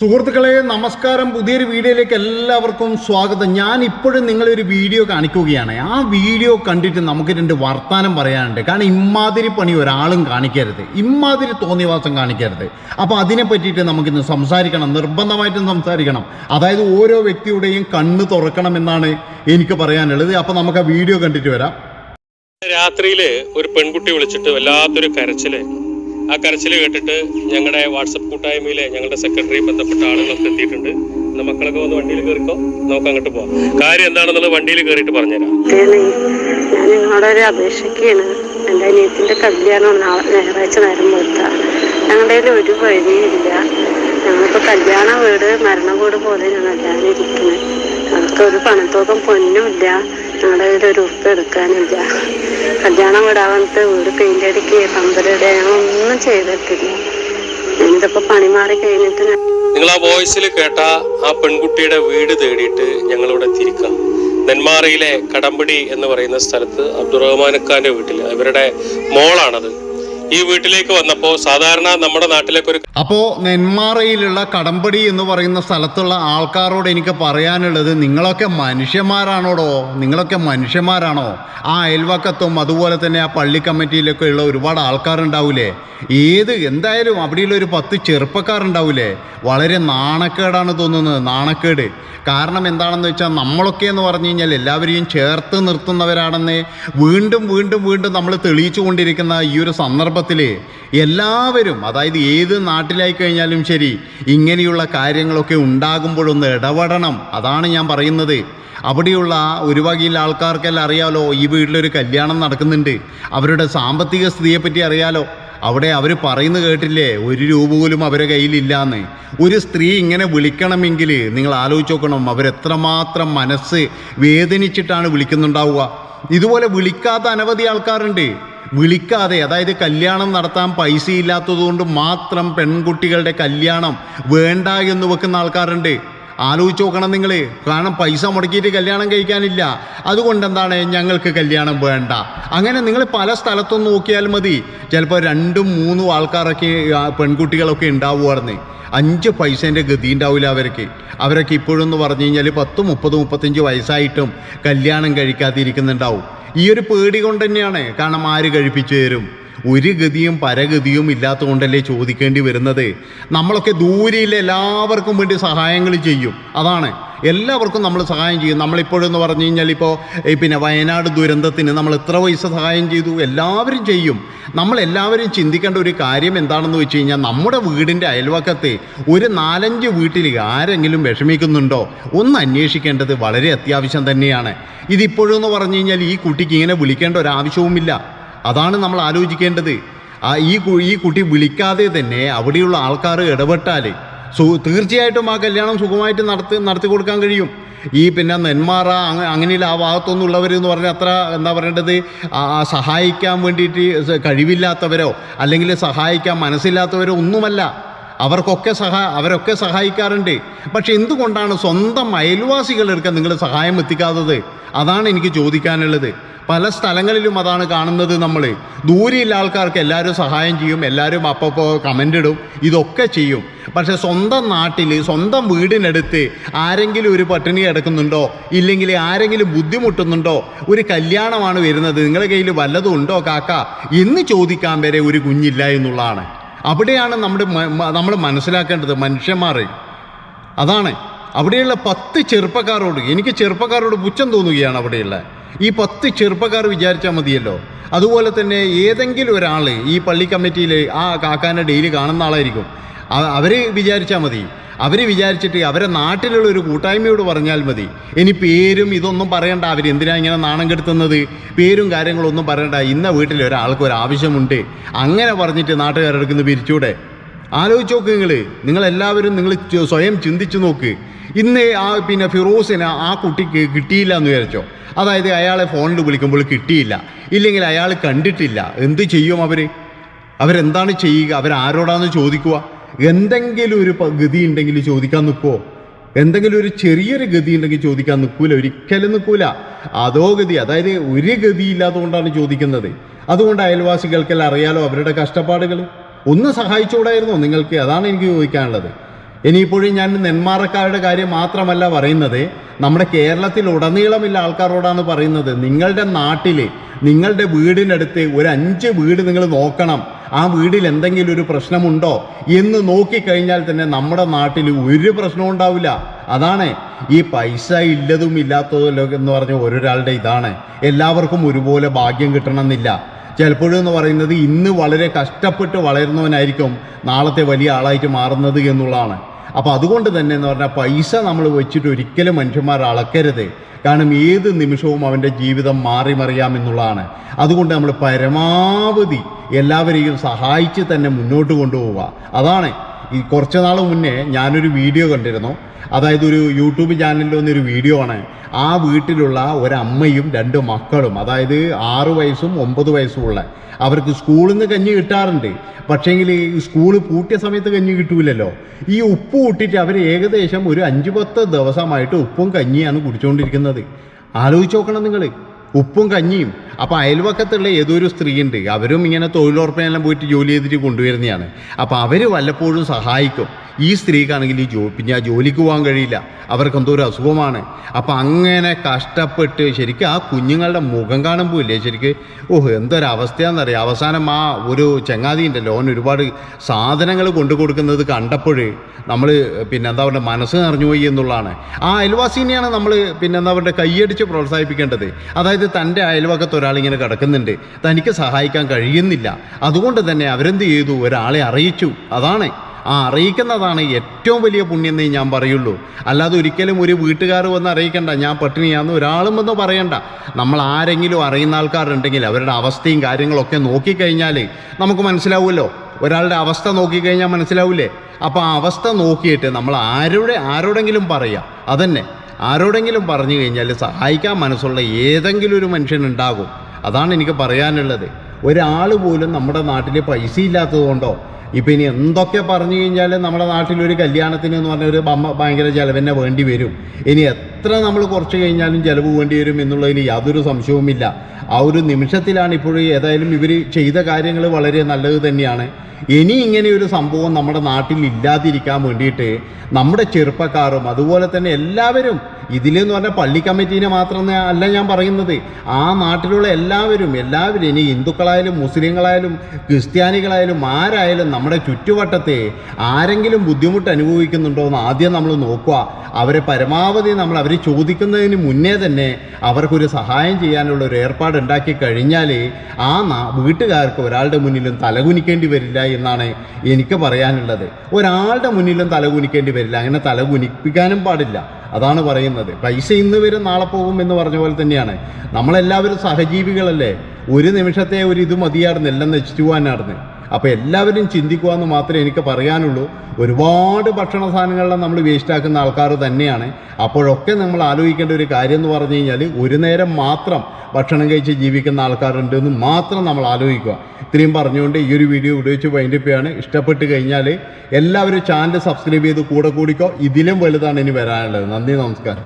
സുഹൃത്തുക്കളെ നമസ്കാരം. പുതിയൊരു വീഡിയോയിലേക്ക് എല്ലാവർക്കും സ്വാഗതം. ഞാൻ ഇപ്പോഴും നിങ്ങളൊരു വീഡിയോ കാണിക്കുകയാണ്. ആ വീഡിയോ കണ്ടിട്ട് നമുക്ക് രണ്ട് വർത്തമാനം പറയാനുണ്ട്. കാരണം ഇമ്മാതിരി പണി ഒരാളും കാണിക്കരുത്. ഇമ്മാതിരി തോന്നിവാസം കാണിക്കരുത്. അപ്പോൾ അതിനെ പറ്റിയിട്ട് നമുക്കിന്ന് സംസാരിക്കണം. നിർബന്ധമായിട്ടും സംസാരിക്കണം. അതായത് ഓരോ വ്യക്തിയുടെയും കണ്ണ് തുറക്കണം എന്നാണ് എനിക്ക് പറയാനുള്ളത്. അപ്പോൾ നമുക്ക് ആ വീഡിയോ കണ്ടിട്ട് വരാം. രാത്രിയിൽ ഒരു പെൺകുട്ടി വിളിച്ചിട്ട് വല്ലാത്തൊരു കരച്ചിൽ. ആ കരച്ചിൽ കേട്ടിട്ട് ഞങ്ങളുടെ വാട്സപ്പ് കൂട്ടായ്മയിലെ ഞങ്ങളുടെ സെക്രട്ടറി ബന്ധപ്പെട്ട ആളുകളൊക്കെ എത്തിയിട്ടുണ്ട്. എന്നാ മക്കളൊക്കെ വന്ന് വണ്ടിയിൽ കയറിക്കോ നമുക്ക് അങ്ങോട്ട് പോവാം. കാര്യം എന്താണെന്നുള്ളത് വണ്ടിയിൽ കയറിയിട്ട് പറഞ്ഞുതരാം. നിങ്ങളൊരു അപേക്ഷയ്ക്കാണ്. എന്റെ അനിയത്തിന്റെ കല്യാണം നാളെ ഞായറാഴ്ച നേരം കൊടുത്ത ഞങ്ങളുടെ കയ്യിൽ ഒരു വഴിയില്ല ഞങ്ങളിപ്പോൾ കല്യാണ വീട് മരണ വീട് പോലെ ഞങ്ങൾ എല്ലാവരും ഇരിക്കുന്നത് ഞങ്ങൾക്ക് ഒരു പണത്തോക്കം പൊന്നുമില്ല. ഞങ്ങളുടെ കയ്യിൽ ഒരു ഉപ്പ് എടുക്കാനില്ല. കല്യാണം വീടാവാനത്തെ വീട് പെയിന്റ് അടിക്കുക പമ്പലിടുക ഒന്നും ചെയ്തിട്ടില്ല. എന്തൊക്കെ പണി മാറി കഴിഞ്ഞിട്ട് നിങ്ങൾ ആ വോയിസിൽ കേട്ട ആ പെൺകുട്ടിയുടെ വീട് തേടിയിട്ട് ഞങ്ങളിവിടെ തിരിക്കാം. നെന്മാറയിലെ കടമ്പടി എന്ന് പറയുന്ന സ്ഥലത്ത് അബ്ദുറഹ്മാൻ ഖാന്റെ വീട്ടിൽ അവരുടെ മോളാണത്. ഈ വീട്ടിലേക്ക് വന്നപ്പോ സാധാരണ നമ്മുടെ നാട്ടിലേക്ക് ഒരു അപ്പോ നെന്മാറയിലുള്ള കടമ്പടി എന്ന് പറയുന്ന സ്ഥലത്തുള്ള ആൾക്കാരോട് എനിക്ക് പറയാനുള്ളത് നിങ്ങളൊക്കെ മനുഷ്യന്മാരാണോടോ? നിങ്ങളൊക്കെ മനുഷ്യന്മാരാണോ? ആ അയൽവക്കത്തും അതുപോലെ തന്നെ ആ പള്ളി കമ്മിറ്റിയിലൊക്കെ ഉള്ള ഒരുപാട് ആൾക്കാരുണ്ടാവൂലേ? ഏത് എന്തായാലും അവിടെയുള്ള ഒരു പത്ത് ചെറുപ്പക്കാരുണ്ടാവൂലേ? വളരെ നാണക്കേടാണ് തോന്നുന്നത് നാണക്കേട്. കാരണം എന്താണെന്ന് വെച്ചാൽ നമ്മളൊക്കെ എന്ന് പറഞ്ഞു കഴിഞ്ഞാൽ എല്ലാവരെയും ചേർത്ത് നിർത്തുന്നവരാണെന്ന് വീണ്ടും വീണ്ടും വീണ്ടും നമ്മൾ തെളിയിച്ചു കൊണ്ടിരിക്കുന്ന ഈ ഒരു സന്ദർഭത്തിൽ എല്ലാവരും അതായത് ഏത് നാട്ടിലായി കഴിഞ്ഞാലും ശരി ഇങ്ങനെയുള്ള കാര്യങ്ങളൊക്കെ ഉണ്ടാകുമ്പോഴൊന്ന് ഇടപെടണം. അതാണ് ഞാൻ പറയുന്നത്. അവിടെയുള്ള ഒരു വകയിൽ ആൾക്കാർക്കെല്ലാം അറിയാലോ ഈ വീട്ടിലൊരു കല്യാണം നടക്കുന്നുണ്ട്. അവരുടെ സാമ്പത്തിക സ്ഥിതിയെപ്പറ്റി അറിയാലോ. അവിടെ അവർ പറയുന്ന കേട്ടില്ലേ ഒരു രൂപ പോലും അവരെ കയ്യിലില്ലാന്ന്. ഒരു സ്ത്രീ ഇങ്ങനെ വിളിക്കണമെങ്കിൽ നിങ്ങൾ ആലോചിച്ച് നോക്കണം അവരെത്രമാത്രം മനസ്സ് വേദനിച്ചിട്ടാണ് വിളിക്കുന്നുണ്ടാവുക. ഇതുപോലെ വിളിക്കാത്ത അനവധി ആൾക്കാരുണ്ട്. വിളിക്കാതെ അതായത് കല്യാണം നടത്താൻ പൈസ ഇല്ലാത്തതുകൊണ്ട് മാത്രം പെൺകുട്ടികളുടെ കല്യാണം വേണ്ട എന്ന് വെക്കുന്ന ആൾക്കാരുണ്ട്. ആലോചിച്ച് നോക്കണം നിങ്ങൾ കാരണം പൈസ മുടക്കിയിട്ട് കല്യാണം കഴിക്കാനില്ല. അതുകൊണ്ട് എന്താണ് ഞങ്ങൾക്ക് കല്യാണം വേണ്ട. അങ്ങനെ നിങ്ങൾ പല സ്ഥലത്തും നോക്കിയാൽ മതി. ചിലപ്പോൾ രണ്ടും മൂന്നും ആൾക്കാരൊക്കെ പെൺകുട്ടികളൊക്കെ ഉണ്ടാവുമായിരുന്നു അഞ്ച് പൈസേന്റെ ഗതി ഉണ്ടാവില്ല അവർക്ക്. അവരൊക്കെ ഇപ്പോഴെന്ന് പറഞ്ഞു കഴിഞ്ഞാൽ പത്ത് മുപ്പത് മുപ്പത്തഞ്ച് വയസ്സായിട്ടും കല്യാണം കഴിക്കാതിരിക്കുന്നുണ്ടാവും. ഈ ഒരു പേടി കൊണ്ട് തന്നെയാണ്. കാരണം ആര് കഴിപ്പിച്ചു തരും? ഒരു ഗതിയും പരഗതിയും ഇല്ലാത്തതുകൊണ്ടല്ലേ ചോദിക്കേണ്ടി വരുന്നത്? നമ്മളൊക്കെ ദൂരെയില്ല എല്ലാവർക്കും വേണ്ടി സഹായങ്ങൾ ചെയ്യും. അതാണ്. എല്ലാവർക്കും നമ്മൾ സഹായം ചെയ്യും. നമ്മളിപ്പോഴെന്ന് പറഞ്ഞു കഴിഞ്ഞാൽ ഇപ്പോൾ പിന്നെ വയനാട് ദുരന്തത്തിന് നമ്മൾ എത്ര പൈസ സഹായം ചെയ്തു? എല്ലാവരും ചെയ്യും. നമ്മൾ എല്ലാവരും ചിന്തിക്കേണ്ട ഒരു കാര്യം എന്താണെന്ന് വെച്ച് കഴിഞ്ഞാൽ നമ്മുടെ വീടിന്റെ അയൽവക്കത്തെ ഒരു നാലഞ്ച് വീട്ടിൽ ആരെങ്കിലും വിഷമിക്കുന്നുണ്ടോ? ഒന്ന് അന്വേഷിക്കേണ്ടത് വളരെ അത്യാവശ്യം തന്നെയാണ്. ഇതിപ്പോഴെന്ന് പറഞ്ഞു കഴിഞ്ഞാൽ ഈ കുട്ടിക്ക് ഇങ്ങനെ വിളിക്കേണ്ട ഒരു ആവശ്യവുമില്ല. അതാണ് നമ്മൾ ആലോചിക്കേണ്ടത്. ആ ഈ ഈ കുട്ടി വിളിക്കാതെ തന്നെ അവിടെയുള്ള ആൾക്കാർ ഇടപെട്ടാൽ സു തീർച്ചയായിട്ടും ആ കല്യാണം സുഖമായിട്ട് നടത്തി നടത്തി കൊടുക്കാൻ കഴിയും. ഈ പിന്നെ നെന്മാറ അങ്ങ അങ്ങനെയുള്ള ആ ഭാഗത്തൊന്നും ഉള്ളവർ എന്ന് പറഞ്ഞാൽ അത്ര എന്താ പറയേണ്ടത്? സഹായിക്കാൻ വേണ്ടിയിട്ട് കഴിവില്ലാത്തവരോ അല്ലെങ്കിൽ സഹായിക്കാൻ മനസ്സില്ലാത്തവരോ ഒന്നുമല്ല. അവർക്കൊക്കെ സഹാ അവരൊക്കെ സഹായിക്കാറുണ്ട്. പക്ഷെ എന്തുകൊണ്ടാണ് സ്വന്തം അയൽവാസികളെടുക്കാൻ നിങ്ങൾ സഹായം എത്തിക്കാത്തത്? അതാണ് എനിക്ക് ചോദിക്കാനുള്ളത്. പല സ്ഥലങ്ങളിലും അതാണ് കാണുന്നത് നമ്മൾ ദൂരെയുള്ള ആൾക്കാർക്ക് എല്ലാവരും സഹായം ചെയ്യും എല്ലാവരും അപ്പോൾ കമന്റ് ഇടും ഇതൊക്കെ ചെയ്യും. പക്ഷെ സ്വന്തം നാട്ടിൽ സ്വന്തം വീടിനടുത്ത് ആരെങ്കിലും ഒരു പട്ടിണി കിടക്കുന്നുണ്ടോ? ഇല്ലെങ്കിൽ ആരെങ്കിലും ബുദ്ധിമുട്ടുന്നുണ്ടോ? ഒരു കല്യാണമാണ് വരുന്നത് നിങ്ങളുടെ കയ്യിൽ വല്ലതും ഉണ്ടോ കാക്ക? എന്ന് ചോദിക്കാൻ വരെ ഒരു കുഞ്ഞില്ല എന്നുള്ളതാണ്. അവിടെയാണ് നമ്മുടെ നമ്മൾ മനസ്സിലാക്കേണ്ടത് മനുഷ്യന്മാരെ. അതാണ്. അവിടെയുള്ള പത്ത് ചെറുപ്പക്കാരോട് എനിക്ക് ചെറുപ്പക്കാരോട് പുച്ഛം തോന്നുകയാണ് അവിടെയുള്ള. ഈ പത്ത് ചെറുപ്പക്കാർ വിചാരിച്ചാൽ മതിയല്ലോ. അതുപോലെ തന്നെ ഏതെങ്കിലും ഒരാൾ ഈ പള്ളി കമ്മിറ്റിയിൽ ആ കാക്കാനെ ഡെയിലി കാണുന്ന ആളായിരിക്കും. അവർ വിചാരിച്ചാൽ മതി. അവർ വിചാരിച്ചിട്ട് അവരെ നാട്ടിലുള്ള ഒരു കൂട്ടായ്മയോട് പറഞ്ഞാൽ മതി. ഇനി പേരും ഇതൊന്നും പറയണ്ട. അവർ എന്തിനാ ഇങ്ങനെ നാണം കെടുത്തുന്നത്? പേരും കാര്യങ്ങളും ഒന്നും പറയണ്ട. ഇന്ന വീട്ടിൽ ഒരാൾക്ക് ഒരു ആവശ്യമുണ്ട്. അങ്ങനെ പറഞ്ഞിട്ട് നാട്ടുകാരെടുക്കുന്ന പിരിച്ചൂടെ? ആലോചിച്ച് നോക്ക് നിങ്ങൾ നിങ്ങളെല്ലാവരും നിങ്ങൾ സ്വയം ചിന്തിച്ചു നോക്ക്. ഇന്ന് ആ പിന്നെ ഫിറോസിന് ആ കുട്ടിക്ക് കിട്ടിയില്ല എന്ന് വിചാരിച്ചോ? അതായത് അയാളെ ഫോണിൽ വിളിക്കുമ്പോൾ കിട്ടിയില്ല. ഇല്ലെങ്കിൽ അയാൾ കണ്ടിട്ടില്ല. എന്ത് ചെയ്യും അവർ അവരെന്താണ് ചെയ്യുക? അവരാരോടാന്ന് ചോദിക്കുക? എന്തെങ്കിലും ഒരു ഗതി ഉണ്ടെങ്കിൽ ചോദിക്കാൻ നിൽക്കുമോ എന്തെങ്കിലും ഒരു ചെറിയൊരു ഗതി ഉണ്ടെങ്കിൽ ചോദിക്കാൻ നിൽക്കൂല ഒരിക്കലും നിൽക്കൂല. അതോ ഗതി അതായത് ഒരു ഗതി ഇല്ലാത്തതുകൊണ്ടാണ് ചോദിക്കുന്നത്. അതുകൊണ്ട് അയൽവാസികൾക്കെല്ലാം അറിയാലോ അവരുടെ കഷ്ടപ്പാടുകൾ. ഒന്ന് സഹായിച്ചുകൂടായിരുന്നോ നിങ്ങൾക്ക്? അതാണ് എനിക്ക് ചോദിക്കാനുള്ളത്. ഇനിയിപ്പോഴും ഞാൻ നെന്മാറക്കാരുടെ കാര്യം മാത്രമല്ല പറയുന്നത്. നമ്മുടെ കേരളത്തിൽ ഉടനീളമില്ല ആൾക്കാരോടാണ് പറയുന്നത്. നിങ്ങളുടെ നാട്ടിൽ നിങ്ങളുടെ വീടിനടുത്ത് ഒരു അഞ്ച് വീട് നിങ്ങൾ നോക്കണം. ആ വീടിൽ എന്തെങ്കിലും ഒരു പ്രശ്നമുണ്ടോ എന്ന് നോക്കിക്കഴിഞ്ഞാൽ തന്നെ നമ്മുടെ നാട്ടിൽ ഒരു പ്രശ്നവും ഉണ്ടാവില്ല. അതാണ് ഈ പൈസ ഇല്ലതും ഇല്ലാത്തതും എന്ന് പറഞ്ഞ ഒരാളുടെ ഇതാണ്. എല്ലാവർക്കും ഒരുപോലെ ഭാഗ്യം കിട്ടണമെന്നില്ല. ചിലപ്പോഴും എന്ന് പറയുന്നത് ഇന്ന് വളരെ കഷ്ടപ്പെട്ട് വളരുന്നവനായിരിക്കും നാളത്തെ വലിയ ആളായിട്ട് മാറുന്നത് എന്നുള്ളതാണ്. അപ്പോൾ അതുകൊണ്ട് തന്നെ എന്ന് പറഞ്ഞാൽ പൈസ നമ്മൾ വെച്ചിട്ട് ഒരിക്കലും മനുഷ്യന്മാർ അളക്കരുത്. കാരണം ഏത് നിമിഷവും അവന്റെ ജീവിതം മാറി മറിയാമെന്നുള്ളതാണ് അതുകൊണ്ട് നമ്മൾ പരമാവധി എല്ലാവരെയും സഹായിച്ച് തന്നെ മുന്നോട്ട് കൊണ്ടുപോവുക. അതാണ് ഈ കുറച്ച് നാൾ മുന്നേ ഞാനൊരു വീഡിയോ കണ്ടിരുന്നു. അതായത് ഒരു യൂട്യൂബ് ചാനലിൽ വന്നൊരു വീഡിയോ ആണ്. ആ വീട്ടിലുള്ള ഒരമ്മയും രണ്ട് മക്കളും അതായത് ആറ് വയസ്സും ഒമ്പത് വയസ്സും ഉള്ള അവർക്ക് സ്കൂളിൽ നിന്ന് കഞ്ഞി കിട്ടാറുണ്ട്. പക്ഷേങ്കിൽ സ്കൂൾ പൂട്ടിയ സമയത്ത് കഞ്ഞി കിട്ടൂലല്ലോ. ഈ ഉപ്പ് കൂട്ടിയിട്ട് അവർ ഏകദേശം ഒരു അഞ്ച് പത്ത് ദിവസമായിട്ട് ഉപ്പും കഞ്ഞിയാണ് കുടിച്ചുകൊണ്ടിരിക്കുന്നത് ആലോചിച്ച് നോക്കണം നിങ്ങൾ ഉപ്പും കഞ്ഞിയും അപ്പോൾ അയൽവക്കത്തുള്ള ഏതൊരു സ്ത്രീയുണ്ട് അവരും ഇങ്ങനെ തൊഴിലുറപ്പിനെല്ലാം പോയിട്ട് ജോലി ചെയ്തിട്ട് കൊണ്ടുവരുന്നതാണ്. അപ്പോൾ അവർ വല്ലപ്പോഴും സഹായിക്കും. ഈ സ്ത്രീക്കാണെങ്കിൽ ഈ ജോ പിന്നെ ജോലിക്ക് പോകാൻ കഴിയില്ല. അവർക്ക് എന്തോ ഒരു അസുഖമാണ്. അപ്പം അങ്ങനെ കഷ്ടപ്പെട്ട് ശരിക്കും ആ കുഞ്ഞുങ്ങളുടെ മുഖം കാണുമ്പോൾ ഇല്ലേ ശരിക്ക് ഓഹ് എന്തൊരവസ്ഥയാണെന്നറിയാം അവസാനം ആ ഒരു ചങ്ങാതി ഉണ്ടല്ലോ അവൻ ഒരുപാട് സാധനങ്ങൾ കൊണ്ടു കൊടുക്കുന്നത് കണ്ടപ്പോൾ നമ്മൾ പിന്നെ എന്താ പറയുക മനസ്സ് നിറഞ്ഞുപോയി എന്നുള്ളതാണ്. ആ അയൽവാസിനെയാണ് നമ്മൾ പിന്നെ എന്താ പറയുക കൈയടിച്ച് പ്രോത്സാഹിപ്പിക്കേണ്ടത്. അതായത് തന്റെ അയൽവക്കത്ത് ഒരാളിങ്ങനെ കിടക്കുന്നുണ്ട്. തനിക്ക് സഹായിക്കാൻ കഴിയുന്നില്ല. അതുകൊണ്ട് തന്നെ അവരെന്ത് ചെയ്തു? ഒരാളെ അറിയിച്ചു. അതാണ്. ആ അറിയിക്കുന്നതാണ് ഏറ്റവും വലിയ പുണ്യം എന്നേ ഞാൻ പറയുള്ളൂ. അല്ലാതെ ഒരിക്കലും ഒരു വീട്ടുകാർ വന്ന് അറിയിക്കണ്ട. ഞാൻ പട്ടിണിയാന്ന് ഒരാളും വന്ന് പറയണ്ട. നമ്മൾ ആരെങ്കിലും അറിയുന്ന ആൾക്കാരുണ്ടെങ്കിൽ അവരുടെ അവസ്ഥയും കാര്യങ്ങളൊക്കെ നോക്കിക്കഴിഞ്ഞാൽ നമുക്ക് മനസ്സിലാവുമല്ലോ. ഒരാളുടെ അവസ്ഥ നോക്കിക്കഴിഞ്ഞാൽ മനസ്സിലാവില്ലേ? അപ്പോൾ ആ അവസ്ഥ നോക്കിയിട്ട് നമ്മൾ ആരുടെ ആരോടെങ്കിലും പറയാം. അതന്നെ. ആരോടെങ്കിലും പറഞ്ഞു കഴിഞ്ഞാൽ സഹായിക്കാൻ മനസ്സുള്ള ഏതെങ്കിലും ഒരു മനുഷ്യനുണ്ടാകും അതാണ് എനിക്ക് പറയാനുള്ളത്. ഒരാൾ പോലും നമ്മുടെ നാട്ടിൽ പൈസ ഇല്ലാത്തതുകൊണ്ടോ ഇപ്പം ഇനി എന്തൊക്കെ പറഞ്ഞു കഴിഞ്ഞാൽ നമ്മുടെ നാട്ടിലൊരു കല്യാണത്തിന് എന്ന് പറഞ്ഞ ഒരു ഭയങ്കര ചിലവന്നെ വേണ്ടി വരും. ഇനി എത്ര നമ്മൾ കുറച്ച് കഴിഞ്ഞാലും ചിലവ് വേണ്ടി വരും എന്നുള്ളതിന് യാതൊരു സംശയവുമില്ല. ആ ഒരു നിമിഷത്തിലാണ് ഇപ്പോഴും ഏതായാലും ഇവർ ചെയ്ത കാര്യങ്ങൾ വളരെ നല്ലത് തന്നെയാണ്. ഇനി ഇങ്ങനെ ഒരു സംഭവം നമ്മുടെ നാട്ടിൽ ഇല്ലാതിരിക്കാൻ വേണ്ടിയിട്ട് നമ്മുടെ ചെറുപ്പക്കാരും അതുപോലെ തന്നെ എല്ലാവരും ഇതിലെന്ന് പറഞ്ഞാൽ പള്ളി കമ്മിറ്റീനെ മാത്രമേ അല്ല ഞാൻ പറയുന്നത്. ആ നാട്ടിലുള്ള എല്ലാവരും എല്ലാവരും ഇനി ഹിന്ദുക്കളായാലും മുസ്ലിങ്ങളായാലും ക്രിസ്ത്യാനികളായാലും ആരായാലും നമ്മുടെ ചുറ്റുവട്ടത്തെ ആരെങ്കിലും ബുദ്ധിമുട്ട് അനുഭവിക്കുന്നുണ്ടോ എന്ന് ആദ്യം നമ്മൾ നോക്കുക. അവരെ പരമാവധി നമ്മൾ അവരെ ചോദിക്കുന്നതിന് മുന്നേ തന്നെ അവർക്കൊരു സഹായം ചെയ്യാനുള്ള ഒരു ഏർപ്പാട് ഉണ്ടാക്കി കഴിഞ്ഞാൽ ആ വീട്ടുകാർക്ക് ഒരാളുടെ മുന്നിലും തലകുനിക്കേണ്ടി വരില്ല എന്നാണ് എനിക്ക് പറയാനുള്ളത്. ഒരാളുടെ മുന്നിലും തലകുനിക്കേണ്ടി വരില്ല. അങ്ങനെ തലകുനിപ്പിക്കാനും പാടില്ല. അതാണ് പറയുന്നത്. പൈസ ഇന്ന് വരും നാളെ പോകും എന്ന് പറഞ്ഞ പോലെ തന്നെയാണ്. നമ്മളെല്ലാവരും സഹജീവികളല്ലേ? ഒരു നിമിഷത്തെ ഒരു ഇത് മതിയായിരുന്നു എല്ലാം നശിച്ചു പോകാനായിരുന്നു അപ്പോൾ എല്ലാവരും ചിന്തിക്കുക എന്ന് മാത്രമേ എനിക്ക് പറയാനുള്ളൂ. ഒരുപാട് ഭക്ഷണ സാധനങ്ങളെല്ലാം നമ്മൾ വേസ്റ്റാക്കുന്ന ആൾക്കാർ തന്നെയാണ്. അപ്പോഴൊക്കെ നമ്മൾ ആലോചിക്കേണ്ട ഒരു കാര്യം എന്ന് പറഞ്ഞു കഴിഞ്ഞാൽ ഒരു നേരം മാത്രം ഭക്ഷണം കഴിച്ച് ജീവിക്കുന്ന ആൾക്കാരുണ്ട് എന്ന് മാത്രം നമ്മൾ ആലോചിക്കുക. ഇത്രയും പറഞ്ഞുകൊണ്ട് ഈ ഒരു വീഡിയോ ഉപയോഗിച്ച് വൈൻഡിപ്പിയാണ് ഇഷ്ടപ്പെട്ട് കഴിഞ്ഞാൽ എല്ലാവരും ചാനൽ സബ്സ്ക്രൈബ് ചെയ്ത് കൂടെ കൂടിക്കോ. ഇതിലും വലുതാണ് ഇനി വരാനുള്ളത്. നന്ദി നമസ്കാരം.